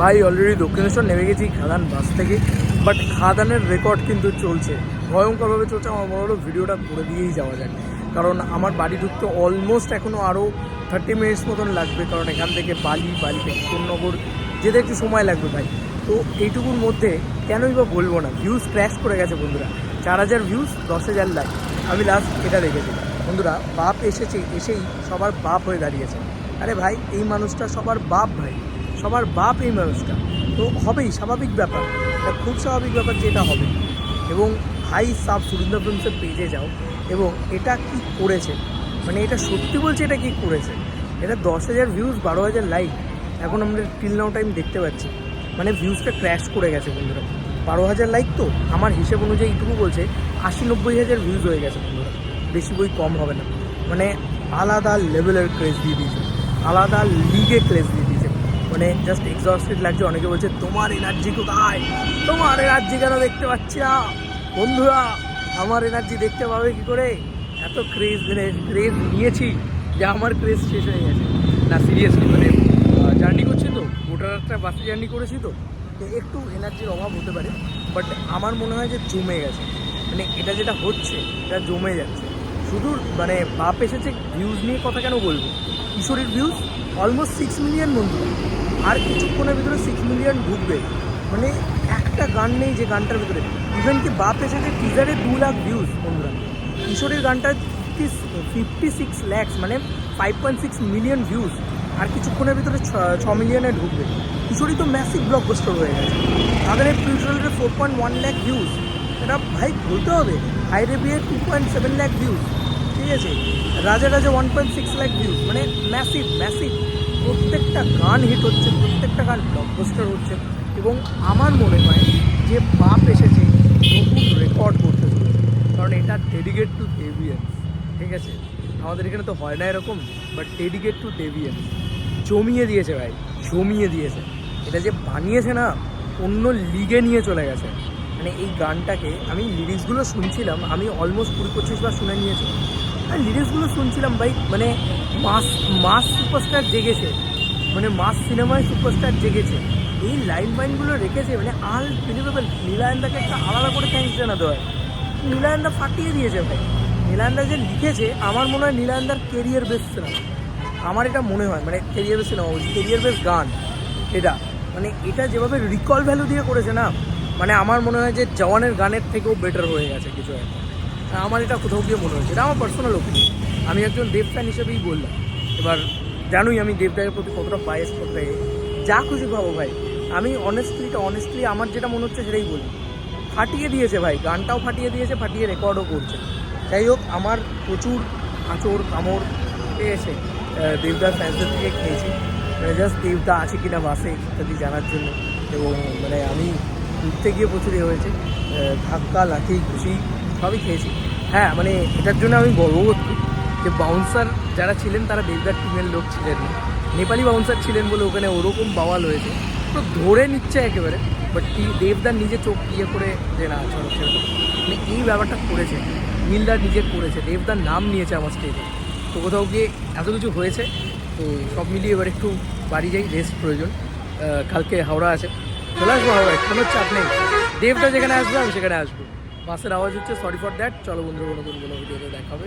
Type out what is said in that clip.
ভাই অলরেডি দক্ষিণেশ্বর নেমে গেছি খাদান বাস থেকে বাট খাদানের রেকর্ড কিন্তু চলছে। ভয়ঙ্করভাবে চলছে, আমার মনে হলো ভিডিওটা করে দিয়েই যাওয়া যাক কারণ আমার বাড়ি ঢুকতে অলমোস্ট এখনও আরও থার্টি মিনিটস মতন লাগবে, কারণ এখান থেকে বালি বালি থেকে যেতে একটু সময় লাগবে ভাই। তো এইটুকুর মধ্যে কেনই বা বলব না ভিউজ ক্র্যাশ করে গেছে বন্ধুরা। চার হাজার ভিউজ দশ হাজার লাইক আমি লাস্ট এটা দেখেছি। বন্ধুরা, বাপ এসেছে, এসেই সবার বাপ হয়ে দাঁড়িয়েছে। আরে ভাই, এই মানুষটা সবার বাপ ভাই। সবার বাপ এই মানুষটা। তো হবেই, স্বাভাবিক ব্যাপার। এটা খুব স্বাভাবিক ব্যাপার যে এটা হবে। এবং হাই সাব সুরিন্দর ফিল্মসের পেজে যাও, এবং এটা কি করেছে? মানে এটা সত্যি বলছে এটা কি করেছে? এটা দশ হাজার ভিউজ বারো হাজার লাইক এখন আমরা টিল নাও টাইম দেখতে পাচ্ছি। মানে ভিউজটা ক্র্যাশ করে গেছে বন্ধুরা। বারো হাজার লাইক তো? আমার হিসেব অনুযায়ী এইটুকু বলছে, আশি নব্বই হাজার ভিউজ হয়ে গেছে বন্ধুরা। বেশি বই কম হবে না। মানে আলাদা লেভেলের ক্রেজ দিয়ে দিয়েছে। আলাদা লিগে ক্রেজ দিয়ে মানে জাস্ট এক্সস্টেড লাগছে। অনেকে বলছে, তোমার এনার্জি কোথায়? তোমার এনার্জি কেন দেখতে পাচ্ছি না? বন্ধুরা, আমার এনার্জি দেখতে পাবে কি করে? এত ক্রেজ মানে ক্রেজ নিয়েছি যে আমার ক্রেজ শেষ হয়ে গেছে। না সিরিয়াসলি মানে জার্নি করছি তো গোটা রাতটা বাসে জার্নি করেছি তো একটু এনার্জির অভাব হতে পারে বাট আমার মনে হয় যে জমে গেছে। মানে এটা যেটা হচ্ছে, এটা জমে যাচ্ছে। শুধু মানে বাপ এসেছে ভিউজ নিয়ে কথা কেন বলব? কিশোরীর ভিউজ অলমোস্ট সিক্স মিলিয়ন বন্ধু। আর কিছুক্ষণের ভিতরে সিক্স মিলিয়ন ঢুকবে। মানে একটা গান নেই যে গানটার ভিতরে। ইভেন কি বাপ এসেছে টিজারে দু লাখ ভিউজ বন্ধুরা। কিশোরীর গানটা ফিফটি সিক্স ল্যাক্স মানে five point six million views আর কিছুক্ষণের ভিতরে ছ- মিলিয়নে ঢুকবে। কিশোরী তো ম্যাসিভ ব্লকবাস্টার হয়ে গেছে। তাদের এই পিউটারের four point one lakh views এটা ভাই বলতে হবে। হাইরে বিয়ে two point seven lakh views ঠিক আছে? Raja Raja one point six lakh views মানে ম্যাসিভ ম্যাসিভ প্রত্যেকটা গান হিট হচ্ছে, প্রত্যেকটা গান ব্লকবাস্টার হচ্ছে। এবং আমার মনে হয় যে বাপ এসেছে নতুন রেকর্ড করতে চলেছে। কারণ এটা ডেডিকেট টু দেবিয়ান্স ঠিক আছে? আমাদের এখানে তো হয় না এরকম বাট ডেডিকেট টু দেবিয়ান্স জমিয়ে দিয়েছে ভাই, জমিয়ে দিয়েছে। এটা যে বানিয়েছে না, অন্য লিগে নিয়ে চলে গেছে। মানে এই গানটাকে আমি লিরিক্সগুলো শুনছিলাম, আমি অলমোস্ট কুড়ি পঁচিশ বার শুনে নিয়েছি। আর লিরিক্সগুলো শুনছিলাম, ভাই মানে মাস মাস সুপারস্টার জেগেছে। মানে মাস সিনেমায় সুপারস্টার জেগেছে। এই লাইন মাইনগুলো রেখেছে মানে আল বিলিভেবল নীলায়নদাকে একটা আলাদা করে থ্যাংকস জানাতে হয়। নীলায়নদা ফাটিয়ে দিয়েছে, ভাই। নীলায়নদা যে লিখেছে, আমার মনে হয় নীলায়নদার কেরিয়ার বেস সিনেমা আমার এটা মনে হয় মানে career base cinema career base গান। এটা মানে এটা যেভাবে রিকল ভ্যালু দিয়ে করেছে না মানে আমার মনে হয় যে জওয়ানের গানের থেকেও বেটার হয়ে গেছে কিছু একটা। আমার এটা কোথাও গিয়ে মনে হয়েছে। এটা আমার পার্সোনাল ওপিনিয়ন আমি একজন দেব ফ্যান হিসেবেই বললাম। এবার জানোই আমি দেবদায়ের প্রতি কতটা বায়াস কতটা। যা খুশি ভাবো ভাই। আমি অনেস্টলিটা অনেস্টলি আমার যেটা মনে হচ্ছে সেটাই বলি। ফাটিয়ে দিয়েছে ভাই। গানটাও ফাটিয়ে দিয়েছে, ফাটিয়ে রেকর্ডও করছে। যাই হোক, আমার প্রচুর আঁচড়, কামড় পেয়েছে দেবদার ফ্যান্সের থেকে খেয়েছি। জাস্ট দেবদা আছে কিনা বাসে ইত্যাদি জানার জন্য। এবং মানে আমি ঘুরতে গিয়ে প্রচুর এ হয়েছে ধাক্কা, লাঠি, ঘুষি, সবই খেয়েছি। হ্যাঁ মানে এটার জন্য আমি গর্ববোধ করি যে বাউন্সার যারা ছিলেন তারা দেবদার টিমের লোক ছিলেন। নেপালি বাউন্সার ছিলেন বলে ওখানে ওরকম বাওয়াল হয়েছে। তো ধরে নিচ্ছে একেবারে বাট দেবদার নিজে চোখ ইয়ে করে যে না, চলো দাও। মানে এই ব্যাপারটা করেছে, নীলদার নিজে করেছে, দেবদার নাম নিয়েছে আমার স্টেজে তো কোথাও গিয়ে এত কিছু হয়েছে, তো সব মিলিয়ে এবার একটু বাড়ি যাই রেস্ট প্রয়োজন। কালকে হাওড়া আছে। চলে আসব হাওড়ায় কোনো চাপ নেই। দেবটা যেখানে আসবে, আমি সেখানে আসব। বাসের আওয়াজ হচ্ছে সরি ফর দ্যাট চলো বন্ধুরা নতুন কোনো ভিডিওতে দেখা হবে.